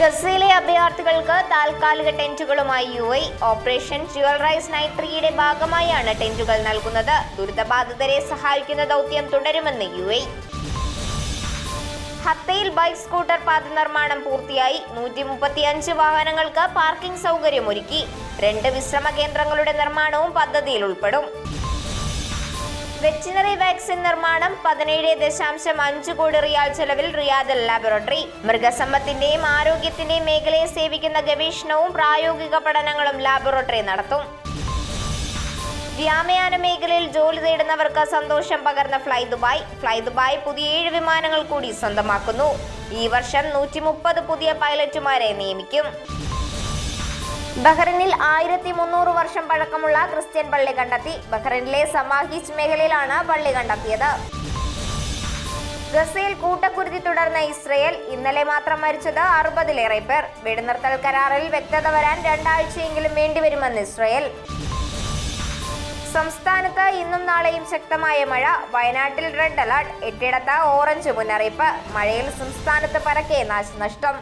ഗസയിലെ അഭയാർത്ഥികൾക്ക് താൽക്കാലിക ടെന്റുകളുമായി U I operation chivalrous knight ഭാഗമായാണ് ടെന്റുകൾ നൽകുന്നത്. ദുരിതബാധിതരെ സഹായിക്കുന്ന ദൗത്യം തുടരുമെന്ന് യു ഐ ഹത്തയിൽ ബൈക്ക് സ്കൂട്ടർ പാത നിർമ്മാണം പൂർത്തിയായി. നൂറ്റി മുപ്പത്തിയഞ്ച് വാഹനങ്ങൾക്ക് പാർക്കിംഗ് സൗകര്യമൊരുക്കി. രണ്ട് വിശ്രമ കേന്ദ്രങ്ങളുടെ നിർമ്മാണവും പദ്ധതിയിൽ ഉൾപ്പെടും. വെറ്റിനറി വാക്സിൻ നിർമ്മാണം പതിനേഴ് ദശാംശം അഞ്ച് കോടി റിയാൽ ചെലവിൽ റിയാദൽ ലാബോറട്ടറി മൃഗസമ്പത്തിന്റെയും ആരോഗ്യത്തിന്റെയും മേഖലയെ സേവിക്കുന്ന ഗവേഷണവും പ്രായോഗിക പഠനങ്ങളും ലാബോറട്ടറി നടത്തും. വ്യോമയാന മേഖലയിൽ ജോലി തേടുന്നവർക്ക് സന്തോഷം പകർന്ന ഫ്ലൈ ദുബായ്. ഫ്ലൈ ദുബായ് പുതിയ ഏഴ് വിമാനങ്ങൾ കൂടി സ്വന്തമാക്കുന്നു. ഈ വർഷം നൂറ്റി പുതിയ പൈലറ്റുമാരെ നിയമിക്കും. ബഹ്റിനിൽ ആയിരത്തി മുന്നൂറ് വർഷം പഴക്കമുള്ള ക്രിസ്ത്യൻ പള്ളി കണ്ടെത്തി. ബഹ്റൈനിലെ സമാഹിച്ച് മേഖലയിലാണ് പള്ളി കണ്ടെത്തിയത്. ഗസയിൽ കൂട്ടക്കുരുതി തുടർന്ന ഇസ്രയേൽ ഇന്നലെ മാത്രം മരിച്ചത് അറുപതിലേറെ പേർ. വെടിനിർത്തൽ കരാറിൽ വ്യക്തത വരാൻ രണ്ടാഴ്ചയെങ്കിലും വേണ്ടിവരുമെന്ന് ഇസ്രയേൽ. സംസ്ഥാനത്ത് ഇന്നും നാളെയും ശക്തമായ മഴ. വയനാട്ടിൽ റെഡ് അലർട്ട്. എട്ടിടത്ത് ഓറഞ്ച് മുന്നറിയിപ്പ്. മഴയിൽ സംസ്ഥാനത്ത് പരക്കെ നാശനഷ്ടം.